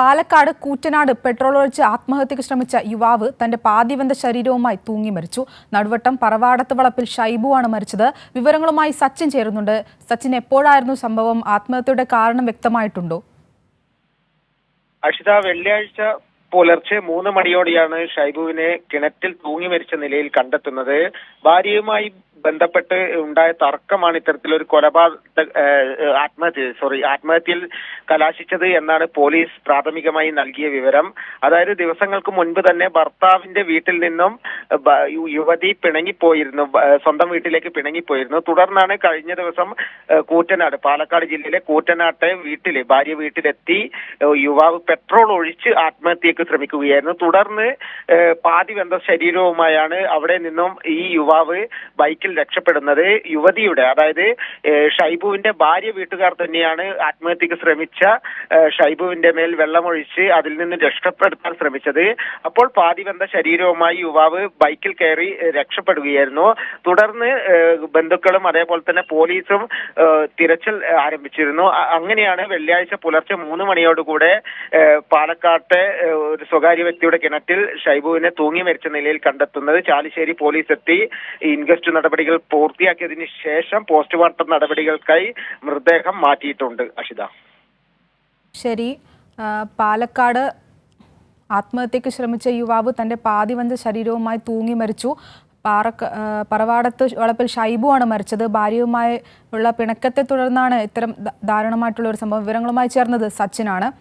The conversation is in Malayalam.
പാലക്കാട് കൂറ്റനാട് പെട്രോൾ ഒഴിച്ച് ആത്മഹത്യക്ക് ശ്രമിച്ച യുവാവ് തന്റെ പാതിവന്ത ശരീരവുമായി തൂങ്ങി മരിച്ചു. നടുവട്ടം പറവാടത്ത് വളപ്പിൽ ഷൈബുവാണ് മരിച്ചത്. വിവരങ്ങളുമായി സച്ചിൻ ചേരുന്നുണ്ട്. സച്ചിൻ എപ്പോഴായിരുന്നു സംഭവം? ആത്മഹത്യയുടെ കാരണം വ്യക്തമായിട്ടുണ്ടോ? അക്ഷിത വെള്ളിയാഴ്ച പുലർച്ചെ മൂന്ന് മണിയോടെയാണ് ഷൈബുവിനെ കിണറ്റിൽ തൂങ്ങി മരിച്ച നിലയിൽ കണ്ടെത്തുന്നത്. ഭാര്യയുമായി ബന്ധപ്പെട്ട് ഉണ്ടായ തർക്കമാണ് ഇത്തരത്തിലൊരു കൊലപാതക ആത്മഹത്യ സോറി ആത്മഹത്യയിൽ കലാശിച്ചത് എന്നാണ് പോലീസ് പ്രാഥമികമായി നൽകിയ വിവരം. അതായത് ദിവസങ്ങൾക്ക് മുൻപ് തന്നെ ഭർത്താവിന്റെ വീട്ടിൽ നിന്നും യുവതി പിണങ്ങിപ്പോയിരുന്നു സ്വന്തം വീട്ടിലേക്ക് പിണങ്ങിപ്പോയിരുന്നു. തുടർന്നാണ് കഴിഞ്ഞ ദിവസം കൂറ്റനാട് പാലക്കാട് ജില്ലയിലെ കൂറ്റനാട്ടെ വീട്ടിൽ ഭാര്യ വീട്ടിലെത്തി യുവാവ് പെട്രോൾ ഒഴിച്ച് ആത്മഹത്യക്ക് ശ്രമിക്കുകയായിരുന്നു. തുടർന്ന് പാതി വെന്ത ശരീരവുമായാണ് അവിടെ നിന്നും ഈ യുവാവ് ബൈക്കിൽ രക്ഷപ്പെടുന്നത് യുവതിയുടെ അതായത് ഷൈബുവിന്റെ ഭാര്യ വീട്ടുകാർ തന്നെയാണ് ആത്മഹത്യക്ക് ശ്രമിച്ച ഷൈബുവിന്റെ മേൽ വെള്ളമൊഴിച്ച് അതിൽ നിന്ന് രക്ഷപ്പെടുത്താൻ ശ്രമിച്ചത്. അപ്പോൾ പാതി വെന്ത ശരീരവുമായി യുവാവ് ബൈക്കിൽ കയറി രക്ഷപ്പെടുകയായിരുന്നു. തുടർന്ന് ബന്ധുക്കളും അതേപോലെ തന്നെ പോലീസും തിരച്ചിൽ ആരംഭിച്ചിരുന്നു. അങ്ങനെയാണ് വെള്ളിയാഴ്ച പുലർച്ചെ മൂന്ന് മണിയോടുകൂടെ പാലക്കാട്ടെ ഒരു സ്വകാര്യ വ്യക്തിയുടെ കിണറ്റിൽ ഷൈബുവിനെ തൂങ്ങി മരിച്ച നിലയിൽ കണ്ടെത്തുന്നത്. ചാലിശ്ശേരി പോലീസ് എത്തി ഇൻക്വസ്റ്റ് നടപടികൾ പൂർത്തിയാക്കിയതിനു ശേഷം പോസ്റ്റ്മോർട്ടം നടപടികൾക്കായി മൃതദേഹം മാറ്റിയിട്ടുണ്ട് അഷിത. ശരി. പാലക്കാട് ആത്മഹത്യക്ക് ശ്രമിച്ച യുവാവ് തന്റെ പാതിവന്ത ശരീരവുമായി തൂങ്ങി മരിച്ചു. പാറക്ക പറവാടത്ത് വളപ്പിൽ ഷൈബുവാണ് മരിച്ചത്. ഭാര്യയുമായി ഉള്ള പിണക്കത്തെ തുടർന്നാണ് ഇത്തരം ദാരുണമായിട്ടുള്ള ഒരു സംഭവം. വിവരങ്ങളുമായി ചേർന്നത് സച്ചിനാണ്.